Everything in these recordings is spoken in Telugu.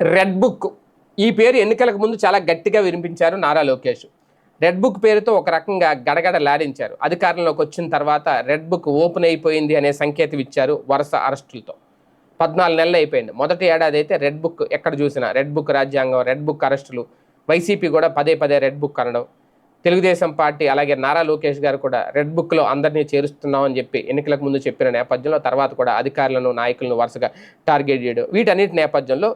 Red book. ఈ పేరు ఎన్నికలకు ముందు చాలా గట్టిగా వినిపించారు నారా లోకేష్. రెడ్ బుక్ పేరుతో ఒక రకంగా గడగడ లాడించారు అధికారంలోకి వచ్చిన తర్వాత రెడ్ బుక్ ఓపెన్ అయిపోయింది అనే సంకేతం ఇచ్చారు వరుస అరెస్టులతో. పద్నాలుగు నెలలు అయిపోయింది. మొదటి ఏడాది అయితే రెడ్ బుక్ ఎక్కడ చూసినా రెడ్ బుక్ రాజ్యాంగం రెడ్ బుక్ అరెస్టులు వైసీపీ కూడా పదే పదే రెడ్ బుక్ అనడం తెలుగుదేశం పార్టీ అలాగే నారా లోకేష్ గారు కూడా రెడ్ బుక్లో అందరినీ చేరుస్తున్నామని చెప్పి ఎన్నికలకు ముందు చెప్పిన నేపథ్యంలో తర్వాత కూడా అధికారులను నాయకులను వరుసగా టార్గెట్ చేయడం వీటన్నిటి నేపథ్యంలో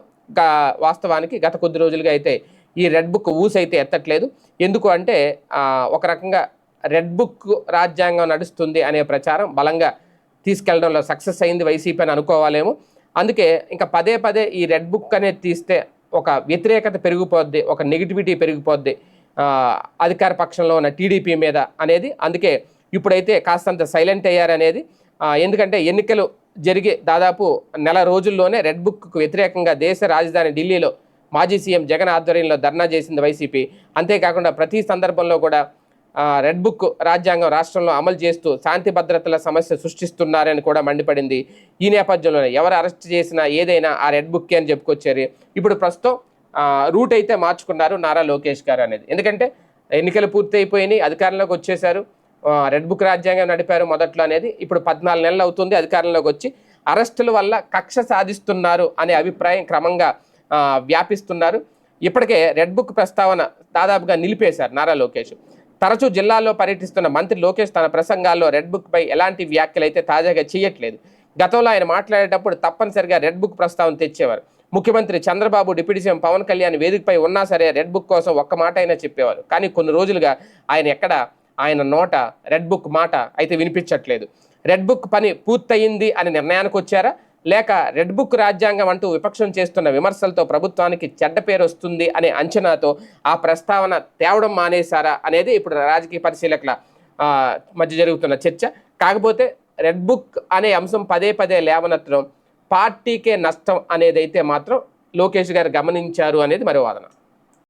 వాస్తవానికి గత కొద్ది రోజులుగా అయితే ఈ రెడ్ బుక్ ఊసైతే అయితే ఎత్తట్లేదు. ఎందుకు అంటే ఒక రకంగా రెడ్ బుక్ రాజ్యాంగం నడుస్తుంది అనే ప్రచారం బలంగా తీసుకెళ్ళడంలో సక్సెస్ అయింది వైసీపీ అని అనుకోవాలేమో. అందుకే ఇంకా పదే పదే ఈ రెడ్ బుక్ అనేది తీస్తే ఒక వ్యతిరేకత పెరిగిపోద్ది ఒక నెగిటివిటీ పెరిగిపోద్ది అధికార పక్షంలో ఉన్న టీడీపీ మీద అనేది. అందుకే ఇప్పుడైతే కాస్తంత సైలెంట్ అయ్యారనేది. ఎందుకంటే ఎన్నికలు జరిగే దాదాపు నెల రోజుల్లోనే రెడ్ బుక్కు వ్యతిరేకంగా దేశ రాజధాని ఢిల్లీలో మాజీ సీఎం జగన్ ఆధ్వర్యంలో ధర్నా చేసింది వైసీపీ. అంతేకాకుండా ప్రతి సందర్భంలో కూడా రెడ్ బుక్ రాజ్యాంగం రాష్ట్రంలో అమలు చేస్తూ శాంతి భద్రతల సమస్య సృష్టిస్తున్నారని కూడా మండిపడింది. ఈ నేపథ్యంలోనే ఎవరు అరెస్ట్ చేసినా ఏదైనా ఆ రెడ్ బుక్ అని చెప్పుకొచ్చారు. ఇప్పుడు ప్రస్తుతం రూట్ అయితే మార్చుకున్నారు నారా లోకేష్ గారు అనేది. ఎందుకంటే ఎన్నికలు పూర్తి అయిపోయినాయి అధికారంలోకి వచ్చేశారు. రెడ్ బుక్ రాజ్యాంగం నడిపారు మొదట్లో అనేది ఇప్పుడు పద్నాలుగు నెలలు అవుతుంది అధికారంలోకి వచ్చి. అరెస్టుల వల్ల కక్ష సాధిస్తున్నారు అనే అభిప్రాయం క్రమంగా వ్యాపిస్తున్నారు. ఇప్పటికే రెడ్ బుక్ ప్రస్తావన దాదాపుగా నిలిపేశారు నారా లోకేష్. తరచూ జిల్లాల్లో పర్యటిస్తున్న మంత్రి లోకేష్ తన ప్రసంగాల్లో రెడ్ బుక్ పై ఎలాంటి వ్యాఖ్యలు అయితే తాజాగా చేయట్లేదు. గతంలో ఆయన మాట్లాడేటప్పుడు తప్పనిసరిగా రెడ్ బుక్ ప్రస్తావన తెచ్చేవారు. ముఖ్యమంత్రి చంద్రబాబు డిప్యూటీ సీఎం పవన్ కళ్యాణ్ వేదికపై ఉన్నా సరే రెడ్ బుక్ కోసం ఒక్క మాట అయినా చెప్పేవారు. కానీ కొన్ని రోజులుగా ఆయన ఎక్కడ ఆయన నోట రెడ్ బుక్ మాట అయితే వినిపించట్లేదు. రెడ్ బుక్ పని పూర్తయింది అని నిర్ణయానికి వచ్చారా? లేక రెడ్ బుక్ రాజ్యాంగం అంటూ విపక్షం చేస్తున్న విమర్శలతో ప్రభుత్వానికి చెడ్డ పేరు వస్తుంది అనే అంచనాతో ఆ ప్రస్తావన తేవడం మానేశారా అనేది ఇప్పుడు రాజకీయ పరిశీలకుల మధ్య జరుగుతున్న చర్చ. కాకపోతే రెడ్ బుక్ అనే అంశం పదే పదే లేవనెత్తడం పార్టీకే నష్టం అనేది అయితే మాత్రం లోకేష్ గారు గమనించారు అనేది మరో వాదన.